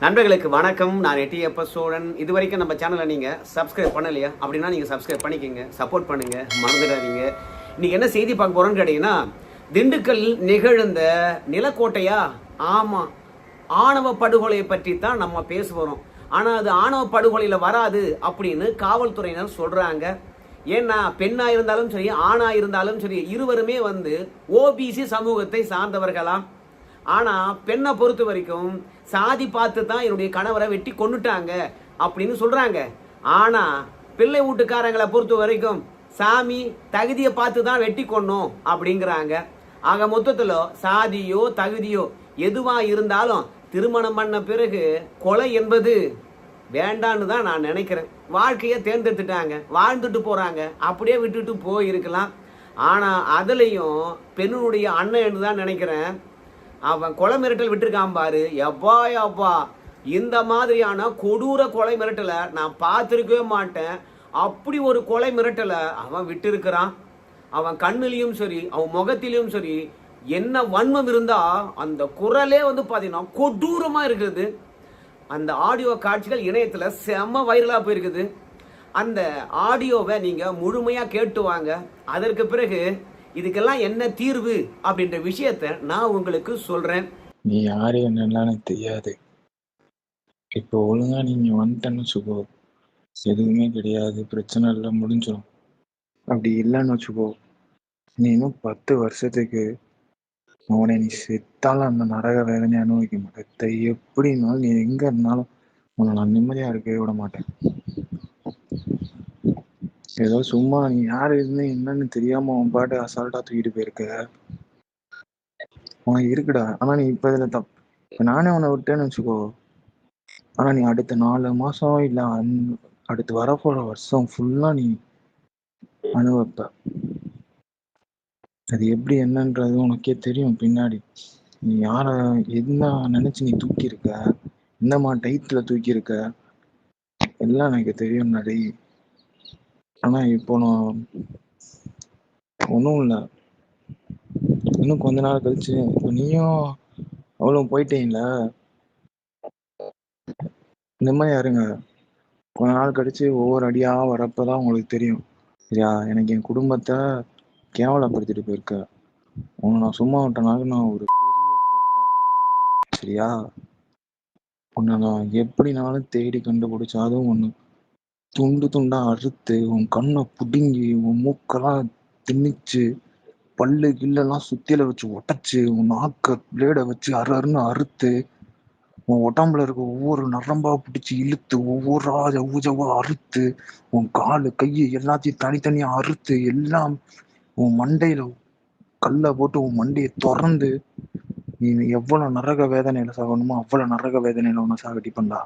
நண்பர்களுக்கு வணக்கம். நான் எட்டியப்ப சோழன். இது வரைக்கும் நம்ம சேனலை நீங்கள் சப்ஸ்கிரைப் பண்ணலையா? அப்படின்னா நீங்கள் சப்ஸ்கிரைப் பண்ணிக்கோங்க. சப்போர்ட் பண்ணுங்கள் மறந்துடாதீங்க. இன்றைக்கி என்ன செய்தி பார்க்க போகிறோன்னு கேட்டிங்கன்னா திண்டுக்கல் நிகழ்ந்த நிலக்கோட்டையா? ஆமாம் ஆணவ படுகொலையை பற்றி தான் நம்ம பேச போகிறோம் ஆனால் அது ஆணவ படுகொலையில் வராது அப்படின்னு காவல்துறையினர் சொல்கிறாங்க ஏன்னா பெண்ணாக இருந்தாலும் சரி ஆணாக இருந்தாலும் சரி இருவருமே வந்து ஓபிசி சமூகத்தை சார்ந்தவர்களாம். ஆனா பெண்ணை பொறுத்த வரைக்கும் சாதி பார்த்து தான் என்னுடைய கணவரை வெட்டி கொண்டுட்டாங்க அப்படின்னு சொல்றாங்க. ஆனா பிள்ளை வீட்டுக்காரங்களை பொறுத்த வரைக்கும் சாமி தகுதியை பார்த்து தான் வெட்டி கொண்டோம் அப்படிங்கிறாங்க. ஆக மொத்தத்தில் சாதியோ தகுதியோ எதுவா இருந்தாலும் திருமணம் பண்ண பிறகு கொலை என்பது வேண்டான்னு தான் நான் நினைக்கிறேன். வாழ்க்கையை தேர்ந்தெடுத்துட்டாங்க. வாழ்ந்துட்டு போறாங்க. அப்படியே விட்டுட்டு போயிருக்கலாம். ஆனா அதுலயும் பெண்ணுடைய அண்ணன் தான் நினைக்கிறேன். அவன் கொலை மிரட்டல் விட்டுருக்கான் பாரு. எப்பா எப்பா. இந்த மாதிரியான கொடூர கொலை மிரட்டலை நான் பார்த்துருக்கவே மாட்டேன். அப்படி ஒரு கொலை மிரட்டலை அவன் விட்டிருக்கிறான். அவன் கண்ணுலேயும் சரி அவன் முகத்திலையும் சரி என்ன வன்மம் இருந்தால் அந்த குரலே வந்து பார்த்தீங்கன்னா கொடூரமாக இருக்குது. அந்த ஆடியோ காட்சிகள் இணையத்தில் செம வைரலாக போயிருக்குது. அந்த ஆடியோவை நீங்கள் முழுமையாக கேட்டு வாங்க. அதற்கு பிறகு இதுக்கெல்லாம் என்ன தீர்வு அப்படின்ற விஷயத்த நான் உங்களுக்கு சொல்றேன். நீ யாரு என்னன்னு எனக்கு தெரியாது. இப்போ ஒழுங்கா நீங்க வந்துட்டேன்னு வச்சுக்கோ. எதுவுமே கிடையாது. பிரச்சனை இல்லை முடிஞ்சிடும் அப்படி இல்லைன்னு வச்சுக்கோ. நீ இன்னும் பத்து வருஷத்துக்கு அவனை நீ செத்தாலும் அந்த நரக வேதனை அனுபவிக்க மாட்டேன் எப்படினாலும் நீ எங்க இருந்தாலும் உன்னை நான் நிம்மதியா இருக்கவே விட மாட்டேன். ஏதோ சும்மா நீ யாரு இருந்து என்னன்னு தெரியாம உன் பாட்டு அசால்ட்டா தூக்கிட்டு போயிருக்க. உனக்கு இருக்குடா. ஆனா நீ இப்ப இதுல தப் இப்ப நானே உன்னை விட்டேன்னு வச்சுக்கோ. ஆனா நீ அடுத்த நாலு மாசம் இல்ல அந்த- அடுத்து வரப்போற வருஷம் ஃபுல்லா நீ அனுபவிப்ப. அது எப்படி என்னன்றது உனக்கே தெரியும் பின்னாடி. நீ யார என்ன நினைச்சு நீ தூக்கி இருக்க டைத்துல தூக்கி இருக்க எல்லாம் எனக்கு தெரியும் நடை. ஆனா இப்போ நான் ஒன்றும் இல்லை. இன்னும் கொஞ்ச நாள் கழிச்சு இப்போ நீயும் அவ்வளோ போயிட்டீங்கள நிம்மதியா இருங்க. கொஞ்ச நாள் கழிச்சு ஒவ்வொரு அடியா வரப்பதான் உங்களுக்கு தெரியும். சரியா? எனக்கு என் குடும்பத்தை கேவலப்படுத்திட்டு போயிருக்க. உன்னை நான் சும்மா விட்டனால நான் ஒரு பெரிய சரியா? உன்னை நான் எப்படினாலும் தேடி கண்டுபிடிச்சு அதுவும் ஒண்ணு. துண்டு துண்டா அறுத்து உன் கண்ணை புடுங்கி உன் மூக்கெல்லாம் திணிச்சு பல்லு கில்லெல்லாம் சுத்தியில வச்சு உடைச்சு உன் நாக்க பிளேட வச்சு அறு அருன்னு அறுத்து உன் உடம்புல இருக்க ஒவ்வொரு நரம்பா பிடிச்சி இழுத்து ஒவ்வொரு ஆஜ ஜவ்வா அறுத்து உன் காலு கையை எல்லாத்தையும் தனித்தனியா அறுத்து எல்லாம் உன் மண்டையில கல்லை போட்டு உன் மண்டையை திறந்து நீ எவ்வளவு நரக வேதனையில சாகணுமோ அவ்வளவு நரக வேதனையில உன்னை சாகடிப்பண்டா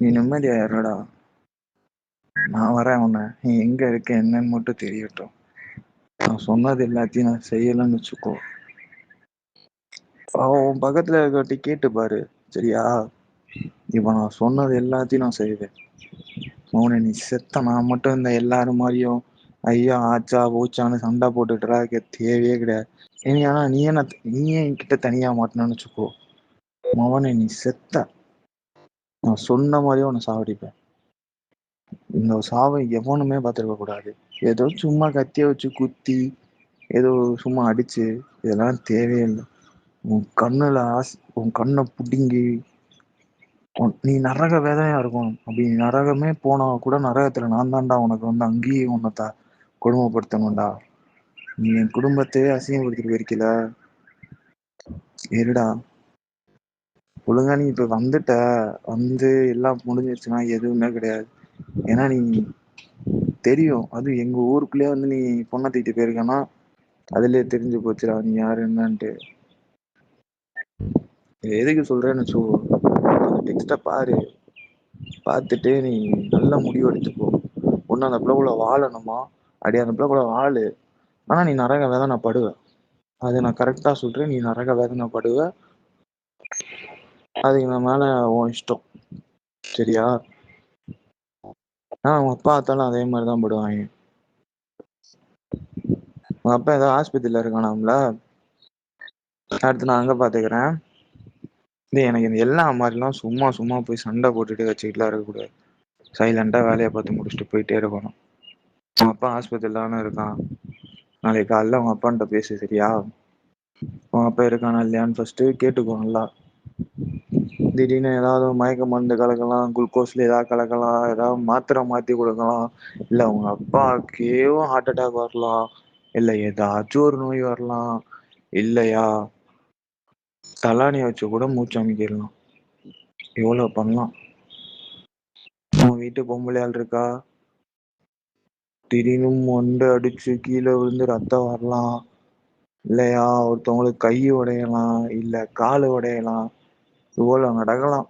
நீ நிம்மதியா இருடா. நான் வரேன் உன்னை. நீ எங்க இருக்க என்னன்னு மட்டும் தெரியட்டும். நான் சொன்னது எல்லாத்தையும் நான் செய்யலைன்னு வச்சுக்கோ. அவன் உன் பக்கத்துல இருக்கட்டி கேட்டு பாரு சரியா? இப்ப நான் சொன்னது எல்லாத்தையும் நான் செய்வேன். மௌன நீ செத்த நான் மட்டும் இந்த எல்லாரும் மாதிரியும் ஐயா ஆச்சா பூச்சான்னு சண்டை போட்டுட்டுறா தேவையே கிடையாது. இனி ஆனா நீ என்ன நீ என்கிட்ட தனியா மாட்டணும்னு வச்சுக்கோ. மவனை நீ செத்த. நான் சொன்ன மாதிரியே உன்னை சாவடிப்பேன். இந்த சாவை எவனுமே பார்த்துருக்க கூடாது. ஏதோ சும்மா கத்திய வச்சு குத்தி ஏதோ சும்மா அடிச்சு இதெல்லாம் தேவையில்லை. உன் கண்ணுல ஆசை உன் கண்ணை பிடுங்கி உன்- நீ நரக வேதனையா இருக்கும். அப்படி நீ நரகமே போனா கூட நரகத்துல நான் தான்டா உனக்கு வந்து அங்கேயே உன்னை த கொடுமைப்படுத்தணும்டா. நீ என் குடும்பத்தையே அசிங்கப்படுத்திட்டு போயிருக்கல. இருடா. ஒழுங்கா நீ இப்ப வந்துட்ட வந்து எல்லாம் முடிஞ்சிருச்சுன்னா எதுவுமே கிடையாது. ஏன்னா நீ தெரியும் அது எங்க ஊருக்குள்ளேயே வந்து நீ பொண்ணை தூக்கிட்டு போயிருக்கேன்னா அதுலயே தெரிஞ்சு போச்சுடா நீ யாரு என்னன்ட்டு. எதுக்கு சொல்றேன்னு வச்சுக்கோ டெக்ஸ்ட பாரு. பார்த்துட்டு நீ நல்ல முடிவு எடுத்துக்கோ. ஒன்று அந்த பிள்ளைக்குள்ள வாழணுமா? அடி அந்த பிள்ளைக்குள்ள வாழு. ஆனா நீ நரக வேதனை படுவ அது நான் கரெக்டா சொல்றேன் நீ நரக வேதனை படுவ அதுக்கு நான் மேல உன் இஷ்டம். சரியா? ஆனா உங்க அப்பா அத்தாலும் அதே மாதிரி தான் போடுவாங்க. உங்க அப்பா ஏதோ ஆஸ்பத்திரியில இருக்கானாம்ல? அடுத்து நான் அங்க பாத்துக்கிறேன். இது எனக்கு இந்த எல்லா மாதிரிலாம் சும்மா சும்மா போய் சண்டை போட்டுட்டு வச்சுக்கிட்டுலாம் இருக்கக்கூடாது. சைலண்டா வேலையை பார்த்து முடிச்சுட்டு போயிட்டே இருக்கணும். உங்க அப்பா ஆஸ்பத்திரியில் தானே இருக்கான். நாளைக்கு காலைல உங்க அப்பான்ட்ட பேசு சரியா? உங்க அப்பா இருக்கானா இல்லையான்னு ஃபர்ஸ்ட் கேட்டுக்கோ நல்லா. திடீர்னு ஏதாவது மயக்க மருந்து கலக்கலாம் குளுக்கோஸில் ஏதாவது கலக்கலாம் ஏதாவது மாத்திரை மாற்றி கொடுக்கலாம். இல்லை உங்கள் அப்பாக்கேவும் ஹார்ட் அட்டாக் வரலாம். இல்லை ஏதாச்சும் ஒரு நோய் வரலாம். இல்லையா? தலானியை வச்சு கூட மூச்சு அமைக்கிடலாம் எவ்வளோ பண்ணலாம்? உன் வீட்டு பொம்பளையால் இருக்கா? திடீர்னு மொண்டு அடிச்சு கீழே விழுந்து ரத்தம் வரலாம். இல்லையா? ஒருத்தவங்களுக்கு கை உடையலாம். இல்லை கால் உடையலாம். இவ்வளோ நடக்கலாம்.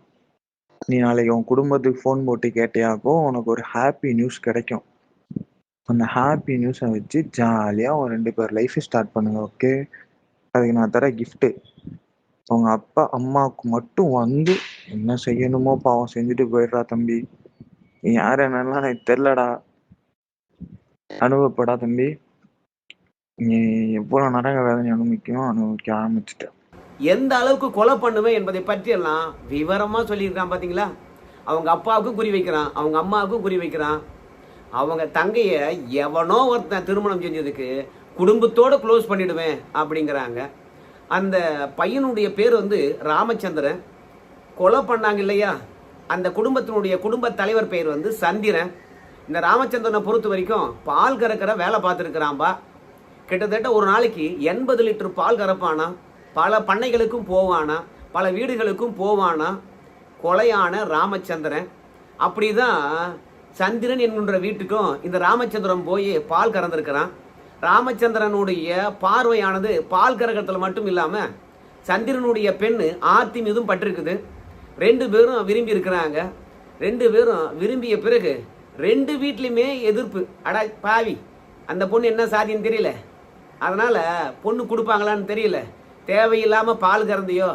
நீ நாளைக்கு உன் குடும்பத்துக்கு ஃபோன் போட்டு கேட்டியாக்கும் உனக்கு ஒரு ஹாப்பி நியூஸ் கிடைக்கும். அந்த ஹாப்பி நியூஸை வச்சு ஜாலியாக உன் ரெண்டு பேர் லைஃப்பை ஸ்டார்ட் பண்ணுங்க ஓகே அதுக்கு நான் தர கிஃப்ட்டு உங்க அப்பா அம்மாவுக்கு மட்டும் வந்து என்ன செய்யணுமோ பாவம் செஞ்சுட்டு போயிடுறா தம்பி. நீ யார் என்னன்னா எனக்கு தெரிலடா அனுபவப்படா தம்பி. நீ எவ்வளோ நரக வேதனை அனுபவிக்கணும் அனுபவிக்க ஆரம்பிச்சிட்டேன் எந்த அளவுக்கு கொலை பண்ணுவேன் என்பதை பற்றியெல்லாம் விவரமாக சொல்லியிருக்கான் பார்த்தீங்களா அவங்க அப்பாவுக்கும் குறி வைக்கிறான் அவங்க அம்மாவுக்கும் குறி வைக்கிறான். அவங்க தங்கையை எவனோ ஒருத்தன் திருமணம் செஞ்சதுக்கு குடும்பத்தோடு க்ளோஸ் பண்ணிடுவேன் அப்படிங்கிறாங்க. அந்த பையனுடைய பேர் வந்து ராமச்சந்திரன். கொலை பண்ணாங்க இல்லையா? அந்த குடும்பத்தினுடைய குடும்ப தலைவர் பெயர் வந்து சந்திரன். இந்த ராமச்சந்திரனை பொறுத்த வரைக்கும் பால் கறக்கிற வேலை பார்த்துருக்கிறான்பா. கிட்டத்தட்ட ஒரு நாளைக்கு எண்பது லிட்டர் பால் கறப்பானா? பல பண்ணைகளுக்கும் போவானா பல வீடுகளுக்கும் போவானா? கொலையான ராமச்சந்திரன். அப்படிதான் சந்திரன் என்கின்ற வீட்டுக்கும் இந்த ராமச்சந்திரன் போய் பால் கறந்துருக்கிறான். ராமச்சந்திரனுடைய பார்வையானது பால் கரகத்தில் மட்டும் இல்லாமல் சந்திரனுடைய பெண் ஆர்த்தி மீதும் பட்டிருக்குது. ரெண்டு பேரும் விரும்பி இருக்கிறாங்க. ரெண்டு பேரும் விரும்பிய பிறகு ரெண்டு வீட்லையுமே எதிர்ப்பு. அடா பாவி அந்த பொண்ணு என்ன சாதின்னு தெரியல. அதனால் பொண்ணு கொடுப்பாங்களான்னு தெரியல. தேவையில்லாமல் பால் கறந்தையோ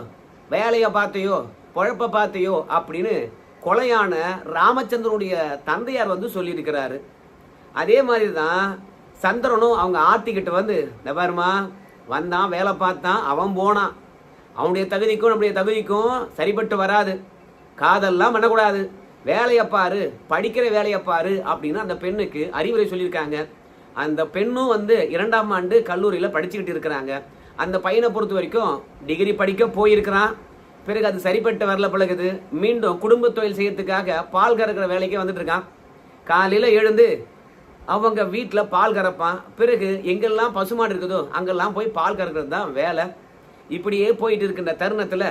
வேலையை பார்த்தையோ பொழப்ப பார்த்தையோ அப்படின்னு கொலையான ராமச்சந்திரனுடைய தந்தையார் வந்து சொல்லியிருக்கிறாரு. அதே மாதிரி தான் சந்திரனும் அவங்க ஆத்திக்கிட்ட வந்து இந்த பாருமா வந்தான் வேலை பார்த்தான் அவன் போனான். அவனுடைய தகுதிக்கும் நம்முடைய தகுதிக்கும் சரிப்பட்டு வராது. காதல்லாம் பண்ணக்கூடாது. வேலையை பாரு படிக்கிற வேலையை பாரு அப்படின்னு அந்த பெண்ணுக்கு அறிவுரை சொல்லியிருக்காங்க. அந்த பெண்ணும் வந்து இரண்டாம் ஆண்டு கல்லூரியில் படிச்சுக்கிட்டு இருக்கிறாங்க. அந்த பையனை பொறுத்த வரைக்கும் டிகிரி படிக்க போயிருக்கிறான். பிறகு அது சரிப்பட்டு வரல பழகுது. மீண்டும் குடும்ப தொழில் செய்யறதுக்காக பால் கறக்கிற வேலைக்கே வந்துட்டு இருக்கான். காலையில் எழுந்து அவங்க வீட்டில் பால் கறப்பான். பிறகு எங்கெல்லாம் பசுமாடு இருக்குதோ அங்கெல்லாம் போய் பால் கறக்கிறது தான் வேலை. இப்படியே போயிட்டு இருக்கின்ற தருணத்தில்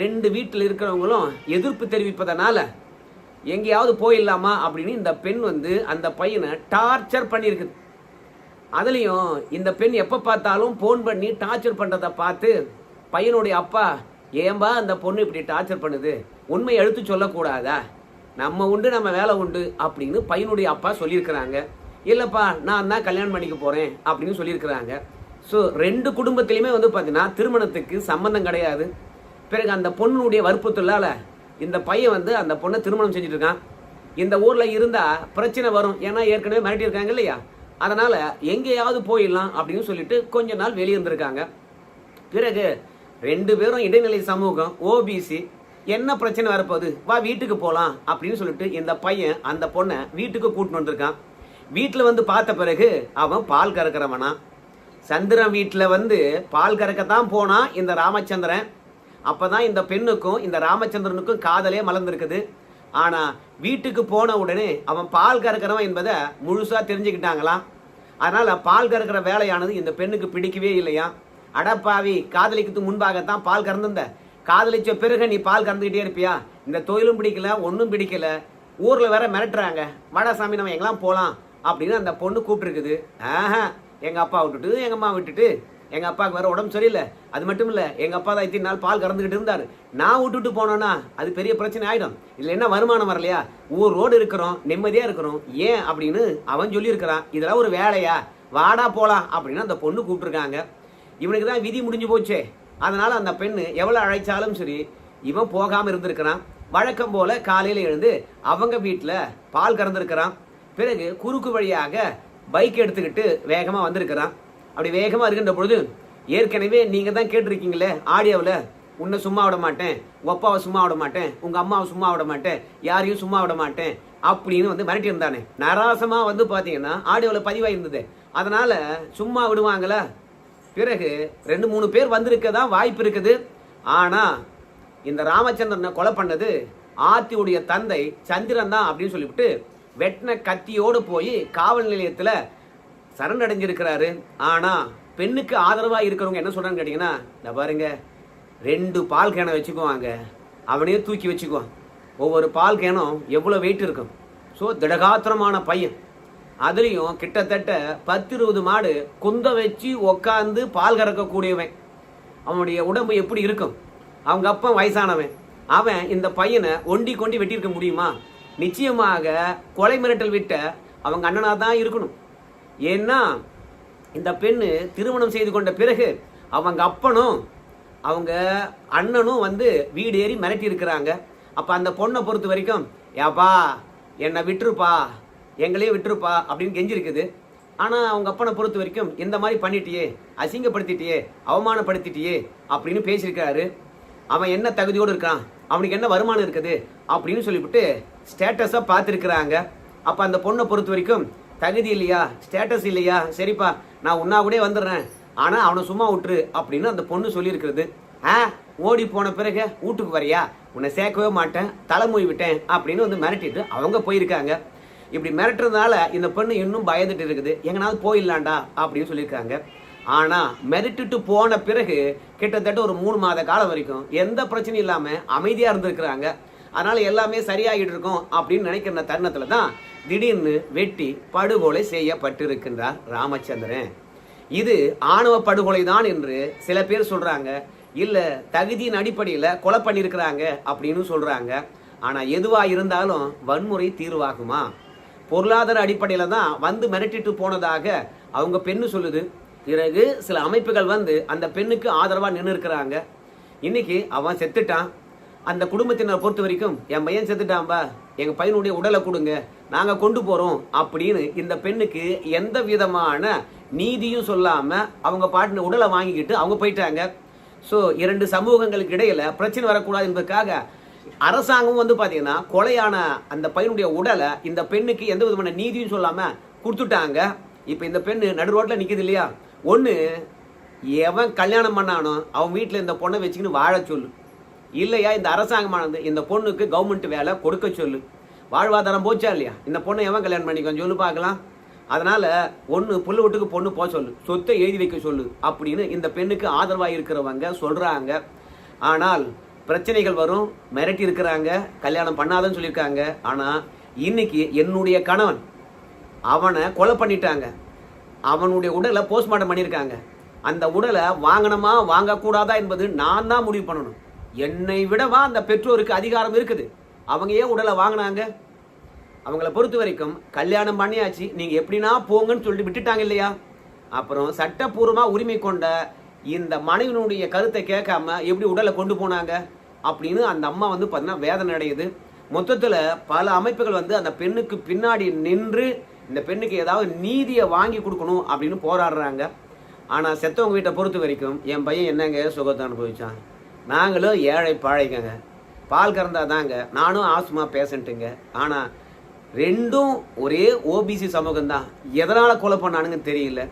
ரெண்டு வீட்டில் இருக்கிறவங்களும் எதிர்ப்பு தெரிவிப்பதனால எங்கேயாவது போயிடலாமா அப்படின்னு இந்த பெண் வந்து அந்த பையனை டார்ச்சர் பண்ணியிருக்குது அதுலேயும் இந்த பெண் எப்போ பார்த்தாலும் ஃபோன் பண்ணி டார்ச்சர் பண்ணுறதை பார்த்து பையனுடைய அப்பா ஏன்பா அந்த பொண்ணு இப்படி டார்ச்சர் பண்ணுது? உண்மை எழுத்து சொல்லக்கூடாதா? நம்ம உண்டு நம்ம வேலை உண்டு அப்படின்னு பையனுடைய அப்பா சொல்லியிருக்கிறாங்க. இல்லைப்பா நான் தான் கல்யாணம் பண்ணிக்க போகிறேன் அப்படின்னு சொல்லியிருக்கிறாங்க. ஸோ ரெண்டு குடும்பத்திலையுமே வந்து பார்த்தீங்கன்னா திருமணத்துக்கு சம்மந்தம் கிடையாது. பிறகு அந்த பொண்ணுடைய வற்புறுத்தலால் இந்த பையன் வந்து அந்த பொண்ணை திருமணம் செஞ்சுட்டு இருக்கான். இந்த ஊரில் இருந்தால் பிரச்சனை வரும். ஏன்னா ஏற்கனவே மிரட்டியிருக்காங்க இல்லையா? அதனால் எங்கேயாவது போயிடலாம் அப்படின்னு சொல்லிட்டு கொஞ்ச நாள் வெளியிருந்திருக்காங்க பிறகு ரெண்டு பேரும் இடைநிலை சமூகம் ஓபிசி என்ன பிரச்சனை வரப்போகுது? வா வீட்டுக்கு போகலாம் அப்படின்னு சொல்லிட்டு இந்த பையன் அந்த பொண்ணை வீட்டுக்கு கூட்டின்னு வந்திருக்கான். வீட்டில் வந்து பார்த்த பிறகு அவன் பால் கறக்கிறவனா. சந்திரன் வீட்டில் வந்து பால் கறக்கத்தான் போனான் இந்த ராமச்சந்திரன். அப்போ தான் இந்த பெண்ணுக்கும் இந்த ராமச்சந்திரனுக்கும் காதலே மலர்ந்துருக்குது. ஆனால் வீட்டுக்கு போன உடனே அவன் பால் கறக்கிறவன் என்பதை முழுசாக தெரிஞ்சுக்கிட்டாங்களாம் அதனால் பால் கறக்கிற வேலையானது இந்த பெண்ணுக்கு பிடிக்கவே இல்லையா? அடப்பாவி காதலிக்கிறதுக்கு முன்பாகத்தான் பால் கறந்துருந்த. காதலிச்ச பிறகு நீ பால் கறந்துக்கிட்டே இருப்பியா? இந்த தொழிலும் பிடிக்கல ஒன்றும் பிடிக்கல. ஊரில் வேற மிரட்டுறாங்க. வாடா சாமி நம்ம எங்கெல்லாம் போகலாம் அப்படின்னு அந்த பொண்ணு கூப்பிட்டுருக்குது. ஆஹா எங்கள் அப்பா விட்டுட்டு எங்கள் அம்மா விட்டுட்டு எங்கள் அப்பாவுக்கு வேற உடம்பு சரியில்லை. அது மட்டும் இல்லை எங்கள் அப்பா தான் இத்தனை நாள் பால் கறந்துக்கிட்டு இருந்தார். நான் விட்டுட்டு போனோன்னா அது பெரிய பிரச்சனை ஆகிடும் இதில் என்ன வருமானம் வரலையா? ஊரோடு இருக்கிறோம் நிம்மதியாக இருக்கிறோம். ஏன் அப்படின்னு அவன் சொல்லியிருக்கிறான். இதெல்லாம் ஒரு வேலையா? வாடா போகலாம் அப்படின்னு அந்த பொண்ணு கூப்பிட்டுருக்காங்க. இவனுக்கு தான் விதி முடிஞ்சு போச்சே. அதனால் அந்த பெண்ணு எவ்வளோ அழைச்சாலும் சரி இவன் போகாமல் இருந்திருக்கிறான். வழக்கம் போல் காலையில் எழுந்து அவங்க வீட்டில் பால் கறந்துருக்கிறான். பிறகு குறுக்கு வழியாக பைக் எடுத்துக்கிட்டு வேகமாக வந்திருக்கிறான். அப்படி வேகமாக இருக்கின்ற பொழுது ஏற்கனவே நீங்கள் தான் கேட்டிருக்கீங்களே ஆடியோவில் உன்னை சும்மா விட மாட்டேன் உங்கள் அப்பாவை சும்மா விட மாட்டேன் உங்கள் அம்மாவை சும்மா விட மாட்டேன் யாரையும் சும்மா விட மாட்டேன் அப்படின்னு வந்து மிரட்டி இருந்தானே நராசமாக வந்து பார்த்தீங்கன்னா ஆடியோவில் பதிவாக இருந்தது அதனால் சும்மா விடுவாங்களா? பிறகு ரெண்டு மூணு பேர் வந்திருக்க தான் வாய்ப்பு இருக்குது. ஆனால் இந்த ராமச்சந்திரனை கொலை பண்ணது ஆத்தியுடைய தந்தை சந்திரன் தான் அப்படின்னு சொல்லிவிட்டு வெட்டின கத்தியோடு போய் காவல் நிலையத்தில் சரணடைஞ்சிருக்கிறாரு. ஆனால் பெண்ணுக்கு ஆதரவாக இருக்கிறவங்க என்ன சொல்கிறான்னு கேட்டிங்கன்னா இந்த பாருங்க ரெண்டு பால் கேனை வச்சுக்குவாங்க. அவனையே தூக்கி வச்சுக்குவான். ஒவ்வொரு பால் கேனும் எவ்வளோ வெயிட் இருக்கும்? ஸோ திடகாத்திரமான பையன். அதுலேயும் கிட்டத்தட்ட பத்து இருபது மாடு குந்த வச்சு உக்காந்து பால் கறக்கக்கூடியவன். அவனுடைய உடம்பு எப்படி இருக்கும்? அவங்க அப்பா வயசானவன். அவன் இந்த பையனை ஒண்டி கொண்டி வெட்டியிருக்க முடியுமா? நிச்சயமாக கொலை மிரட்டல் விட்ட அவங்க அண்ணனாக தான் இருக்கணும். ஏன்னா இந்த பெண்ணு திருமணம் செய்து கொண்ட பிறகு அவங்க அப்பனும் அவங்க அண்ணனும் வந்து வீடு ஏறி மிரட்டி இருக்கிறாங்க அப்போ அந்த பொண்ணை பொறுத்த வரைக்கும் ஏப்பா என்னை விட்டுருப்பா எங்களையும் விட்டுருப்பா அப்படின்னு கெஞ்சிருக்குது. ஆனால் அவங்க அப்பனை பொறுத்த வரைக்கும் இந்த மாதிரி பண்ணிட்டியே அசிங்கப்படுத்திட்டியே அவமானப்படுத்திட்டியே அப்படின்னு பேசியிருக்காரு அவன் என்ன தகுதியோடு இருக்கான்? அவனுக்கு என்ன வருமானம் இருக்குது? அப்படின்னு சொல்லிவிட்டு ஸ்டேட்டஸாக பார்த்துருக்குறாங்க. அப்போ அந்த பொண்ணை பொறுத்த வரைக்கும் தகுதி இல்லையா? ஸ்டேட்டஸ் இல்லையா? சரிப்பா நான் உன்னா கூட வந்துடுறேன். ஆனால் அவனை சும்மா விட்டுரு அப்படின்னு அந்த பொண்ணு சொல்லியிருக்கிறது. ஆ ஓடி போன பிறகு வீட்டுக்கு வரியா? உன்னை சேர்க்கவே மாட்டேன் தலைமொழி விட்டேன் அப்படின்னு வந்து மிரட்டிட்டு அவங்க போயிருக்காங்க. இப்படி மிரட்டுறதுனால இந்த பொண்ணு இன்னும் பயந்துட்டு இருக்குது. எங்கனாவது போயிடலாண்டா அப்படின்னு சொல்லியிருக்காங்க. ஆனால் மிரட்டிட்டு போன பிறகு கிட்டத்தட்ட ஒரு மூணு மாத காலம் வரைக்கும் எந்த பிரச்சனையும் இல்லாமல் அமைதியாக இருந்திருக்கிறாங்க. அதனால் எல்லாமே சரியாகிட்டு இருக்கும் அப்படின்னு நினைக்கிற தருணத்தில் தான் திடீர்னு வெட்டி படுகொலை செய்யப்பட்டிருக்கின்றார் ராமச்சந்திரன். இது ஆணவ படுகொலை தான் என்று சில பேர் சொல்றாங்க. இல்ல தகுதியின் அடிப்படையில் கொலை பண்ணியிருக்கிறாங்க அப்படின்னு சொல்றாங்க. ஆனா எதுவா இருந்தாலும் வன்முறை தீர்வாகுமா? பொருளாதார அடிப்படையில் தான் வந்து மிரட்டிட்டு போனதாக அவங்க பெண்ணு சொல்லுது. பிறகு சில அமைப்புகள் வந்து அந்த பெண்ணுக்கு ஆதரவாக நின்று இருக்கிறாங்க இன்னைக்கு அவன் செத்துட்டான். அந்த குடும்பத்தினரை பொறுத்த வரைக்கும் என் பையன் செத்துட்டான்பா. எங்கள் பையனுடைய உடலை கொடுங்க. நாங்கள் கொண்டு போகிறோம் அப்படின்னு இந்த பெண்ணுக்கு எந்த விதமான நீதியும் சொல்லாமல் அவங்க பாட்டின உடலை வாங்கிக்கிட்டு அவங்க போயிட்டாங்க. ஸோ இரண்டு சமூகங்களுக்கு இடையில் பிரச்சனை வரக்கூடாது என்பதற்காக அரசாங்கம் வந்து பார்த்தீங்கன்னா கொலையான அந்த பையனுடைய உடலை இந்த பெண்ணுக்கு எந்த விதமான நீதியும் சொல்லாமல் கொடுத்துட்டாங்க. இப்போ இந்த பெண்ணு நடு ரோட்டில் நிற்கிது இல்லையா? ஒன்று எவன் கல்யாணம் பண்ணானோ அவன் வீட்டில் இந்த பொண்ணை வச்சுக்கின்னு வாழ சொல்லு. இல்லையா? இந்த அரசாங்கமானது இந்த பொண்ணுக்கு கவர்மெண்ட் வேலை கொடுக்க சொல்லு. வாழ்வாதாரம் போச்சா இல்லையா? இந்த பொண்ணை எவன் கல்யாணம் பண்ணிக்கோ சொல்லு பார்க்கலாம். அதனால ஒன்று புல்லு வீட்டுக்கு பொண்ணு போக சொல்லு. சொத்தை எழுதி வைக்க சொல்லு அப்படின்னு இந்த பெண்ணுக்கு ஆதரவாக இருக்கிறவங்க சொல்கிறாங்க ஆனால் பிரச்சனைகள் வரும் மிரட்டி இருக்கிறாங்க கல்யாணம் பண்ணாதன்னு சொல்லியிருக்காங்க. ஆனால் இன்னைக்கு என்னுடைய கணவன் அவனை கொலை பண்ணிட்டாங்க. அவனுடைய உடலை போஸ்ட்மார்ட்டம் பண்ணியிருக்காங்க. அந்த உடலை வாங்கணுமா வாங்கக்கூடாதா என்பது நான் தான் முடிவு பண்ணணும். என்னை விடவா அந்த பெற்றோருக்கு அதிகாரம் இருக்குது. அவங்க ஏன் உடலை வாங்கினாங்க? அவங்கள பொறுத்த வரைக்கும் கல்யாணம் பண்ணியாச்சு. நீங்கள் எப்படின்னா போங்கன்னு சொல்லிட்டு விட்டுட்டாங்க இல்லையா? அப்புறம் சட்டப்பூர்வமாக உரிமை கொண்ட இந்த மனைவினுடைய கருத்தை கேட்காம எப்படி உடலை கொண்டு போனாங்க அப்படின்னு அந்த அம்மா வந்து பார்த்தீங்கன்னா வேதனை அடையுது. மொத்தத்தில் பல அமைப்புகள் வந்து அந்த பெண்ணுக்கு பின்னாடி நின்று இந்த பெண்ணுக்கு ஏதாவது நீதியை வாங்கி கொடுக்கணும் அப்படின்னு போராடுறாங்க. ஆனால் செத்தவங்க வீட்டை பொறுத்த வரைக்கும் என் பையன் என்னங்க சுகத்தை அனுபவிச்சான்? நாங்களும் ஏழை பாழைக்கங்க பால் கறந்தாதாங்க. நானும் ஆசுமா பேசண்ட்டுங்க ஆனால் ரெண்டும் ஒரே ஓபிசி சமூகம் தான் எதனால் கொலை பண்ணானுங்கன்னு தெரியல.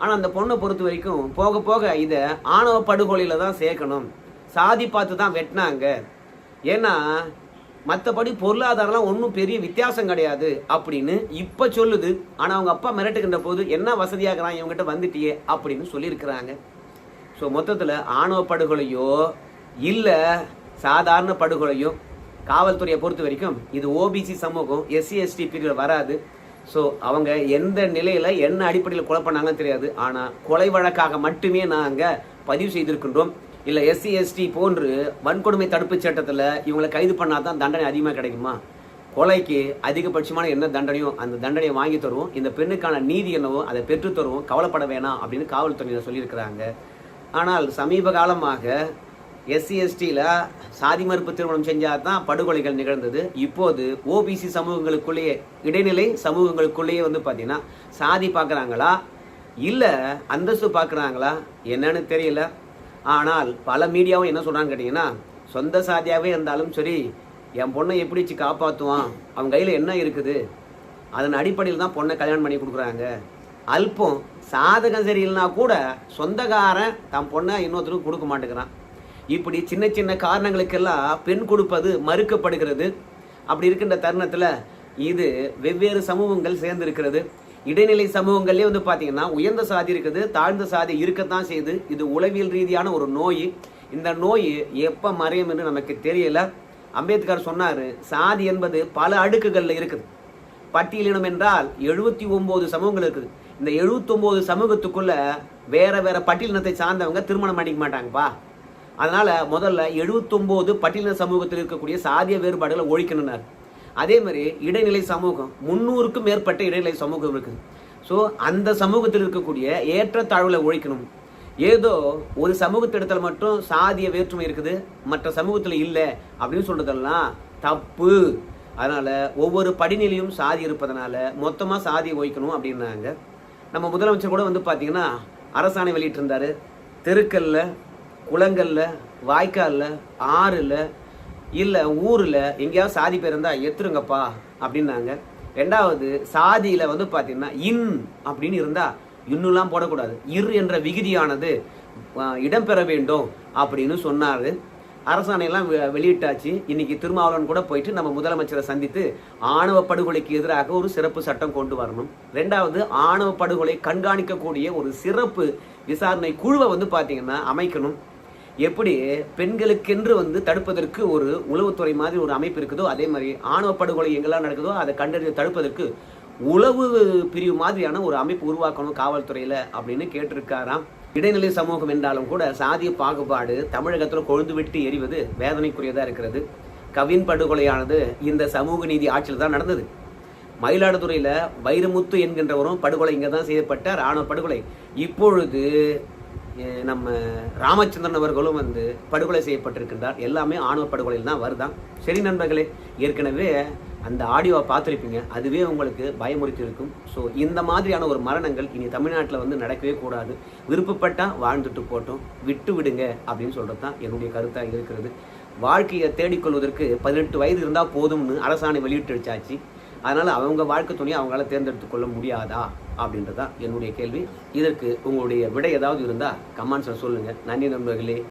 ஆனால் அந்த பொண்ணை பொறுத்த வரைக்கும் போக போக இதை ஆணவ படுகொலையில் தான் சேர்க்கணும். சாதி பார்த்து தான் வெட்டினாங்க. ஏன்னா மற்றபடி பொருளாதாரம்லாம் ஒன்றும் பெரிய வித்தியாசம் கிடையாது அப்படின்னு இப்போ சொல்லுது. ஆனால் அவங்க அப்பா மிரட்டுகின்ற போது என்ன வசதியாகிறான் இவங்ககிட்ட வந்துட்டியே அப்படின்னு சொல்லியிருக்கிறாங்க. ஸோ மொத்தத்தில் ஆணவ படுகொலையோ இல்லை சாதாரண படுகொலையோ காவல்துறையை பொறுத்த வரைக்கும் இது ஓபிசி சமூகம் எஸ்சி எஸ்டி பிரிவில் வராது. ஸோ அவங்க எந்த நிலையில் என்ன அடிப்படையில் கொலை பண்ணாங்கன்னு தெரியாது. ஆனால் கொலை வழக்காக மட்டுமே நாங்கள் பதிவு செய்திருக்கின்றோம். இல்லை எஸ்சி எஸ்டி போன்று வன்கொடுமை தடுப்பு சட்டத்தில் இவங்களை கைது பண்ணால் தான் தண்டனை அதிகமாக கிடைக்குமா? கொலைக்கு அதிகபட்சமான என்ன தண்டனையோ அந்த தண்டனையை வாங்கி தருவோம். இந்த பெண்ணுக்கான நீதி என்னவோ அதை பெற்று தருவோம். கவலைப்பட வேணாம் அப்படின்னு காவல்துறையினர் சொல்லியிருக்கிறாங்க. ஆனால் சமீப காலமாக எஸ்சி எஸ்டியில் சாதி மறுப்பு திருமணம் செஞ்சால் தான் படுகொலைகள் நிகழ்ந்தது. இப்போது ஓபிசி சமூகங்களுக்குள்ளேயே இடைநிலை சமூகங்களுக்குள்ளேயே வந்து பார்த்தீங்கன்னா சாதி பார்க்குறாங்களா இல்லை அந்தஸ்து பார்க்குறாங்களா என்னன்னு தெரியல. ஆனால் பல மீடியாவும் என்ன சொல்கிறான்னு கேட்டிங்கன்னா சொந்த சாதியாகவே இருந்தாலும் சரி என் பொண்ணை எப்படி வச்சு காப்பாற்றுவான் அவன் கையில் என்ன இருக்குது? அதன் அடிப்படையில் தான் பொண்ணை கல்யாணம் பண்ணி கொடுக்குறாங்க. அல்பம் சாதகம் சரியில்லைனா கூட சொந்தக்காரன் தன் பொண்ணை இன்னொருத்தருக்கு கொடுக்க மாட்டேங்கிறான். இப்படி சின்ன சின்ன காரணங்களுக்கெல்லாம் பெண் கொடுப்பது மறுக்கப்படுகிறது. அப்படி இருக்கின்ற தருணத்தில் இது வெவ்வேறு சமூகங்கள் சேர்ந்திருக்கிறது. இடைநிலை சமூகங்கள்லேயே வந்து பார்த்தீங்கன்னா உயர்ந்த சாதி இருக்குது தாழ்ந்த சாதி இருக்கத்தான் செய்யுது. இது உளவியல் ரீதியான ஒரு நோய். இந்த நோய் எப்போ மறையும் என்று நமக்கு தெரியல. அம்பேத்கர் சொன்னார் சாதி என்பது பல அடுக்குகளில் இருக்குது. பட்டியலினம் என்றால் எழுபத்தி ஒம்பது சமூகங்கள் இருக்குது. இந்த 79 சமூகத்துக்குள்ள வேற வேற பட்டியலினத்தை சார்ந்தவங்க திருமணம் பண்ணிக்க மாட்டாங்கப்பா. அதனால் முதல்ல 79 பட்டியலின சமூகத்தில் இருக்கக்கூடிய சாதிய வேறுபாடுகளை ஒழிக்கணும்னார். அதே மாதிரி இடைநிலை சமூகம் முன்னூறுக்கும் மேற்பட்ட இடைநிலை சமூகம் இருக்குது. ஸோ அந்த சமூகத்தில் இருக்கக்கூடிய ஏற்றத்தாழ்வுகளை ஒழிக்கணும். ஏதோ ஒரு சமூகத்திடத்தில் மட்டும் சாதிய வேற்றுமை இருக்குது மற்ற சமூகத்தில் இல்லை அப்படின்னு சொல்கிறதெல்லாம் தப்பு. அதனால் ஒவ்வொரு படிநிலையும் சாதி இருப்பதனால மொத்தமாக சாதியை ஒழிக்கணும் அப்படின்னாங்க. நம்ம முதலமைச்சர் கூட வந்து பார்த்தீங்கன்னா அரசாணை வெளியிட்டிருந்தாரு. தெருக்கல்ல குளங்களில் வாய்க்காலில் ஆறில் இல்லை ஊரில் எங்கேயாவது சாதி பேர் இருந்தால் எத்துருங்கப்பா அப்படின்னாங்க. ரெண்டாவது சாதியில் வந்து பார்த்தீங்கன்னா இன் அப்படின்னு இருந்தால் இன்னுலாம் போடக்கூடாது. இர் என்ற விகுதியானது இடம்பெற வேண்டும் அப்படின்னு சொன்னார். அரசாணையெல்லாம் வெ- வெளியிட்டாச்சு. இன்னைக்கு திருமாவளவன் கூட போயிட்டு நம்ம முதலமைச்சரை சந்தித்து ஆணவ படுகொலைக்கு எதிராக ஒரு சிறப்பு சட்டம் கொண்டு வரணும். ரெண்டாவது ஆணவ படுகொலை கண்காணிக்கக்கூடிய ஒரு சிறப்பு விசாரணை குழுவை வந்து பார்த்தீங்கன்னா அமைக்கணும். எப்படி பெண்களுக்கென்று வந்து தடுப்பதற்கு ஒரு உளவுத்துறை மாதிரி ஒரு அமைப்பு இருக்குதோ அதே மாதிரி ஆணவ படுகொலை எங்கெல்லாம் நடக்குதோ அதை கண்டறிந்து தடுப்பதற்கு உளவு பிரிவு மாதிரியான ஒரு அமைப்பு உருவாக்கணும் காவல்துறையில் அப்படின்னு கேட்டிருக்காராம். இடைநிலை சமூகம் என்றாலும் கூட சாதிய பாகுபாடு தமிழகத்தில் கொழுந்து விட்டு எரிவது வேதனைக்குரியதாக இருக்கிறது. கவின் படுகொலையானது இந்த சமூக நீதி ஆட்சியில் தான் நடந்தது. மயிலாடுதுறையில் வைரமுத்து என்கின்றவரும் படுகொலை இங்கே தான் செய்யப்பட்ட ராணுவ படுகொலை. இப்பொழுது நம்ம ராமச்சந்திரன் அவர்களும் வந்து படுகொலை செய்யப்பட்டிருக்கின்றார். எல்லாமே ஆணவ படுகொலையில் தான் வருதான் சரி நண்பர்களே ஏற்கனவே அந்த ஆடியோவை பார்த்துருப்பீங்க. அதுவே உங்களுக்கு பயமுறுத்தி இருக்கும் ஸோ இந்த மாதிரியான ஒரு மரணங்கள் இனி தமிழ்நாட்டில் வந்து நடக்கவே கூடாது. விருப்பப்பட்டால் வாழ்ந்துட்டு போட்டோம் விட்டு விடுங்க அப்படின்னு சொல்கிறது தான் என்னுடைய கருத்தாக இருக்கிறது. வாழ்க்கையை தேடிக்கொள்வதற்கு பதினெட்டு வயது இருந்தால் போதும்னு அரசாணை வெளியிட்டுச்சாச்சு அதனால் அவங்க வாழ்க்கை துணையை அவங்களால தேர்ந்தெடுத்து கொள்ள முடியாதா அப்படின்றது தான் என்னுடைய கேள்வி. இதற்கு உங்களுடைய விடை ஏதாவது இருந்தால் கமெண்ட்ஸில் சொல்லுங்கள் நன்றி நண்பர்களே.